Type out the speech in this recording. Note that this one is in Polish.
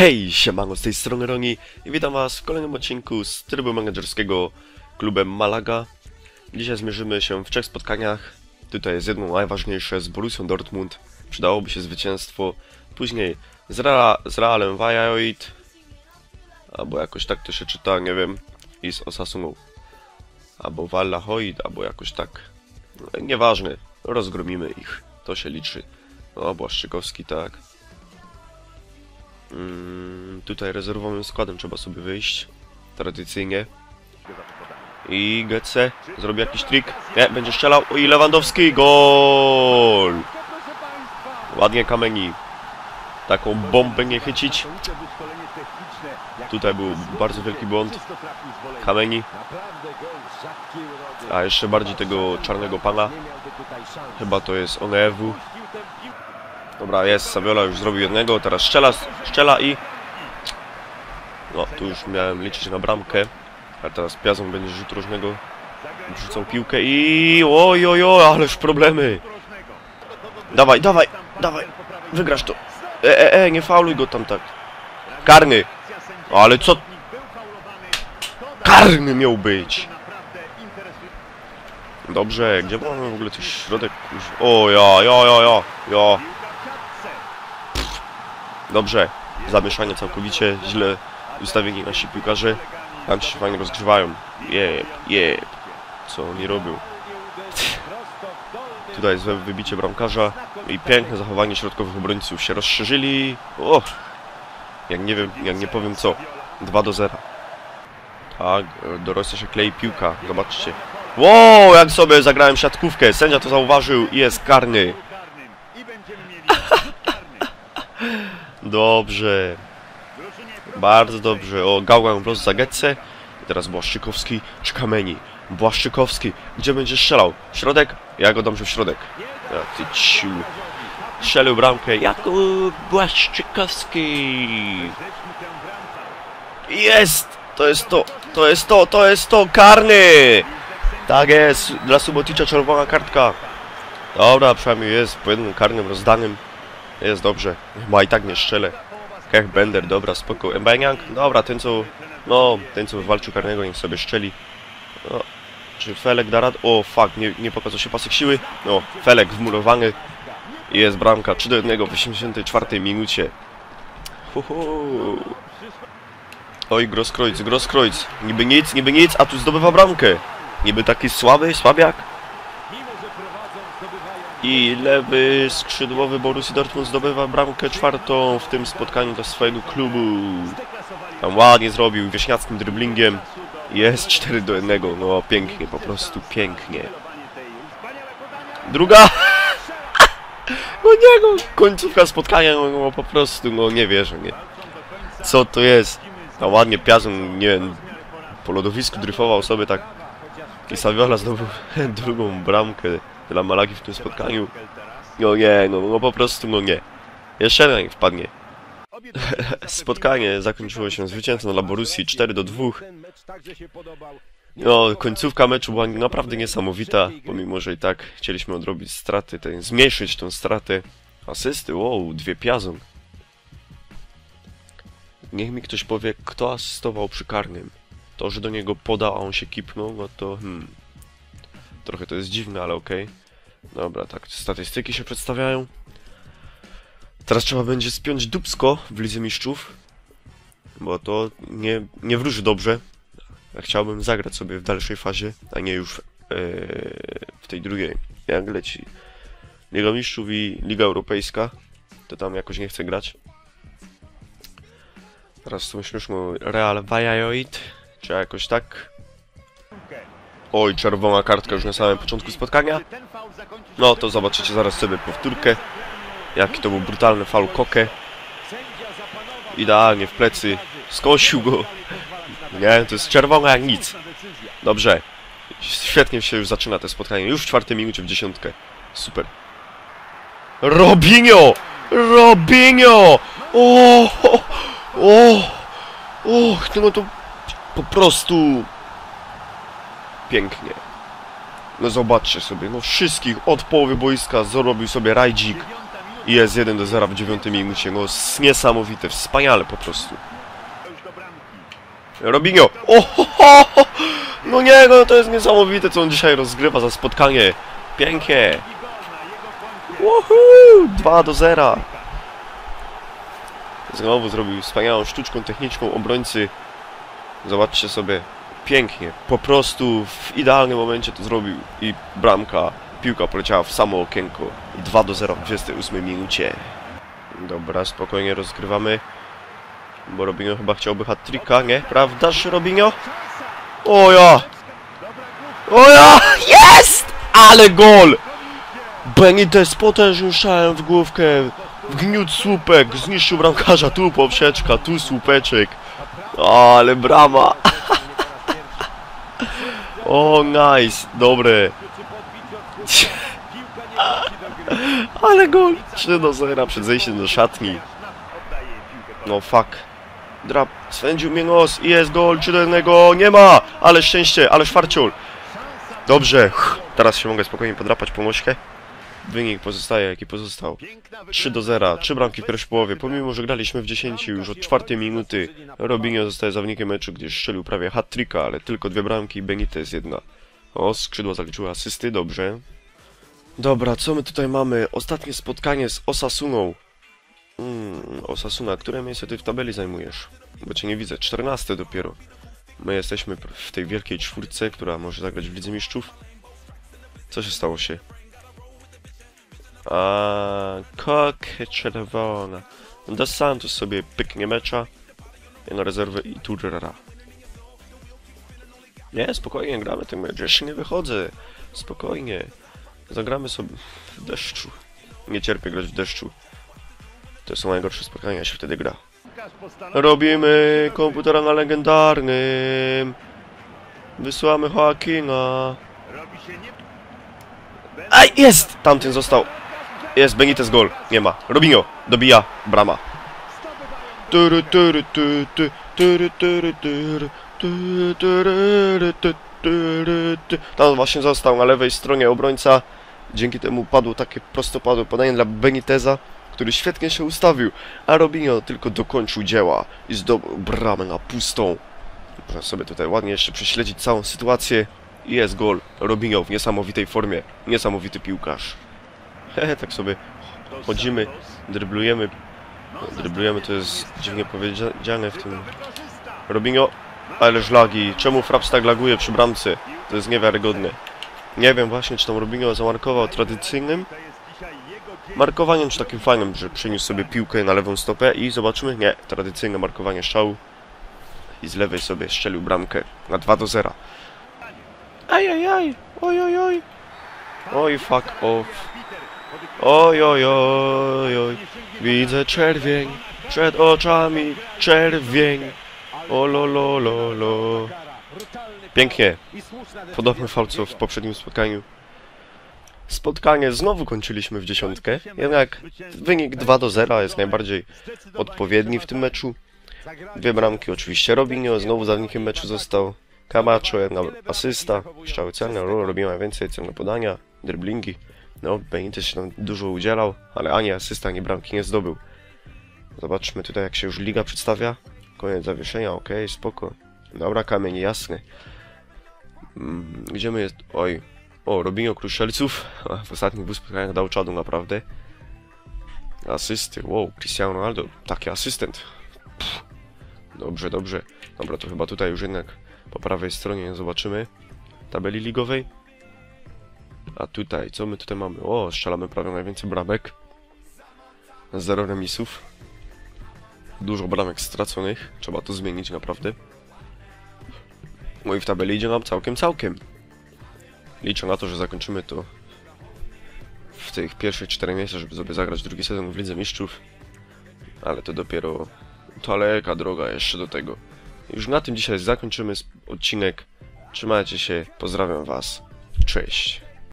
Hej, siemano, z tej strony Roni i witam was w kolejnym odcinku z trybu menedżerskiego klubem Malaga. Dzisiaj zmierzymy się w trzech spotkaniach. Tutaj jest jedno najważniejsze z Borussią Dortmund. Przydałoby się zwycięstwo. Później z, Real, z Realem Valladolid. Albo jakoś tak to się czyta, nie wiem. I z Osasuną. Albo Valladolid, albo jakoś tak. No, nieważne, rozgromimy ich. To się liczy. O, Błaszczykowski, tak. Mm, tutaj rezerwowym składem trzeba sobie wyjść. Tradycyjnie. I Getze zrobi jakiś trik. Nie, będzie strzelał. I Lewandowski. Gol! Ładnie Kameni. Taką bombę nie chycić. Tutaj był bardzo wielki błąd. Kameni. A jeszcze bardziej tego czarnego pana. Chyba to jest Onewu. Dobra, jest, Saviola już zrobił jednego, teraz strzela, strzela i... No, tu już miałem liczyć na bramkę, a teraz Piazon będzie rzut różnego, wrzucał piłkę i... Oj, oj, oj, ależ problemy! Dawaj, dawaj, dawaj, wygrasz to! E, e, e, nie fauluj go tam tak. Karny! Ale co... Karny miał być! Dobrze, gdzie mamy w ogóle coś środek? O, ja, ja, ja, ja, ja. Dobrze, zamieszanie całkowicie, źle ustawieni nasi piłkarze. Tam się fajnie rozgrzewają. Jeb, jeb. Co oni robią? Tutaj jest wybicie bramkarza i piękne zachowanie środkowych obrońców. Się rozszerzyli. O! Jak nie wiem, jak nie powiem co. 2 do 0. Tak, do Rosja się klei piłka. Zobaczcie. Wow, jak sobie zagrałem siatkówkę. Sędzia to zauważył i jest karny. Dobrze. Bardzo dobrze. O, Gałgan wlot za Getce. I teraz Błaszczykowski czy Kameni. Błaszczykowski. Gdzie będzie strzelał? Środek? Ja go dam w środek. Ja, ty ciu. Strzelił bramkę. Jakub Błaszczykowski. Jest! To jest to. To jest to. To jest to. Karny! Tak jest. Dla Suboticza czerwona kartka. Dobra, przynajmniej jest po jednym karnym rozdanym. Jest dobrze. Ma i tak nie strzelę. Kech Bender, dobra, spoko. Mbeniak? Dobra, ten co... No, ten co walczył karnego, niech sobie szczeli. No, czy Felek da rad? O, fuck, nie, nie pokazał się pasek siły. No, Felek wmurowany. Jest bramka 3 do 1 w 84 minucie. Huhu. Oj, Grosskreutz, Grosskreutz. Niby nic, niby nic, a tu zdobywa bramkę. Niby taki słaby, słabiak. I lewy skrzydłowy Borussii Dortmund zdobywa bramkę czwartą w tym spotkaniu dla swojego klubu. Tam ładnie zrobił wieśniackim dribblingiem. Jest 4 do 1. No pięknie, po prostu pięknie. Druga! No nie no, końcówka spotkania, no, no po prostu, no nie wierzę, nie. Co to jest? No ładnie Piazon, nie wiem, po lodowisku dryfował sobie tak. I Saviola zdobył drugą bramkę dla Malagi w tym spotkaniu. No nie, no, no po prostu no nie. Jeszcze jeden wpadnie. Spotkanie zakończyło się zwycięstwem dla Borussii 4 do 2. No, końcówka meczu była naprawdę niesamowita, pomimo, że i tak chcieliśmy odrobić straty, ten, zmniejszyć tę stratę. Asysty, wow, dwie piazon. Niech mi ktoś powie, kto asystował przy karnym. To, że do niego podał, a on się kipnął, no to hmm. Trochę to jest dziwne, ale okej. Okay. Dobra, tak, statystyki się przedstawiają. Teraz trzeba będzie spiąć dubsko w Lidze Mistrzów. Bo to nie, nie wróży dobrze. Chciałbym zagrać sobie w dalszej fazie, a nie już yy, w tej drugiej. Jak leci Liga Mistrzów i Liga Europejska, to tam jakoś nie chcę grać. Teraz są śmieszną Real Valladolid, czy jakoś tak. Oj, czerwona kartka już na samym początku spotkania. No to zobaczycie zaraz sobie powtórkę. Jaki to był brutalny faul Koke. Idealnie w plecy. Skosił go. Nie, to jest czerwona jak nic. Dobrze. Świetnie się już zaczyna to spotkanie. Już w czwartej minucie w dziesiątkę. Super. Robinho! Robinho! O! O! O! No to po prostu pięknie. No zobaczcie sobie, no wszystkich od połowy boiska zrobił sobie rajdzik I jest 1 do 0 w 9 minucie. No niesamowite, wspaniale po prostu. Robinho! O, ho, ho, ho. No nie, no to jest niesamowite, co on dzisiaj rozgrywa za spotkanie. Pięknie. Woohoo! 2 do 0. Znowu zrobił wspaniałą sztuczką techniczną obrońcy. Zobaczcie sobie. Pięknie. Po prostu w idealnym momencie to zrobił. I bramka. Piłka poleciała w samo okienko. I 2 do 0 w 28 minucie. Dobra, spokojnie rozgrywamy. Bo Robinho chyba chciałby hat-tricka, nie? Prawdaż, Robinho? O ja! O ja! Jest! Ale gol! Benitez potężnym strzałem w główkę. Wgniótł słupek, zniszczył bramkarza. Tu poprzeczka, tu słupeczek. Ale brama! O, nice, dobre. Ale gol! 3 do 0 przed zejściem do szatni. No fuck. Drap, swędził mnie nos i jest gol 3 do 1. Nie ma! Ale szczęście, ale szwarciul. Dobrze, teraz się mogę spokojnie podrapać po mośkę. Wynik pozostaje jaki pozostał. 3 do 0, 3 bramki w pierwszej połowie. Pomimo, że graliśmy w 10 już od czwartej minuty, Robinho zostaje zawodnikiem meczu, gdyż strzelił prawie hat-tricka, ale tylko dwie bramki, Benitez jedna. O, skrzydła zaliczyły asysty, dobrze. Dobra, co my tutaj mamy? Ostatnie spotkanie z Osasuną. Mm, Osasuna, które miejsce ty w tabeli zajmujesz? Bo cię nie widzę, 14 dopiero. My jesteśmy w tej wielkiej czwórce, która może zagrać w Lidze Mistrzów. Co się stało się? A kok czerwona. Dos Santos sobie pyknie mecza. Na rezerwę i turara. Nie, spokojnie gramy ten mecz. Jeszcze nie wychodzę. Spokojnie. Zagramy sobie w deszczu. Nie cierpię grać w deszczu. To są najgorsze spotkania, się wtedy gra. Robimy komputera na legendarnym. Wysyłamy Joaquina. Aj, jest! Tamten został. Jest, Benitez gol. Nie ma. Robinho. Dobija. Brama. Tam właśnie został na lewej stronie obrońca. Dzięki temu padło takie prostopadłe podanie dla Beniteza, który świetnie się ustawił, a Robinho tylko dokończył dzieła i zdobył bramę na pustą. Można sobie tutaj ładnie jeszcze prześledzić całą sytuację. Jest gol. Robinho w niesamowitej formie. Niesamowity piłkarz. Hehe, tak sobie chodzimy, dryblujemy. Dryblujemy to jest dziwnie powiedziane w tym. Robinho, ależ lagi. Czemu Fraps tak laguje przy bramce? To jest niewiarygodne. Nie wiem właśnie, czy tam Robinho zamarkował tradycyjnym markowaniem, czy takim fajnym, że przeniósł sobie piłkę na lewą stopę i zobaczymy. Nie, tradycyjne markowanie strzału. I z lewej sobie strzelił bramkę na 2 do 0. Ajajaj, oj oj oj. Oj fuck off. Oj oj oj oj. Widzę czerwień przed oczami, czerwień. O lo lo lo lo. Pięknie. Podobny fał co w poprzednim spotkaniu. Spotkanie znowu kończyliśmy w dziesiątkę, jednak wynik 2 do 0 jest najbardziej odpowiedni w tym meczu. Dwie bramki oczywiście Robinho, znowu zawodnikiem meczu został Camacho, jedna asysta, strzały celne, Ro- robimy więcej celne podania, driblingi. No, Benitez się tam dużo udzielał, ale ani asysta, ani bramki nie zdobył. Zobaczmy tutaj jak się już liga przedstawia. Koniec zawieszenia, okej, spoko. Dobra, kamień jasny. Mm, Gdzie my jest? Oj. O, Robinho Kruszelców. W ostatnich dwóch spotkaniach dał czadu naprawdę. Asysty, wow, Cristiano Ronaldo. Taki asystent. Pff. Dobrze, dobrze. Dobra, to chyba tutaj już jednak po prawej stronie zobaczymy tabeli ligowej. A tutaj, co my tutaj mamy? O, strzelamy prawie najwięcej bramek. Zero remisów. Dużo bramek straconych. Trzeba to zmienić naprawdę. No i w tabeli idzie nam całkiem, całkiem. Liczę na to, że zakończymy to w tych pierwszych czterech miejscach, żeby sobie zagrać drugi sezon w Lidze Mistrzów. Ale to dopiero daleka droga jeszcze do tego. Już na tym dzisiaj zakończymy odcinek. Trzymajcie się, pozdrawiam Was. Cześć.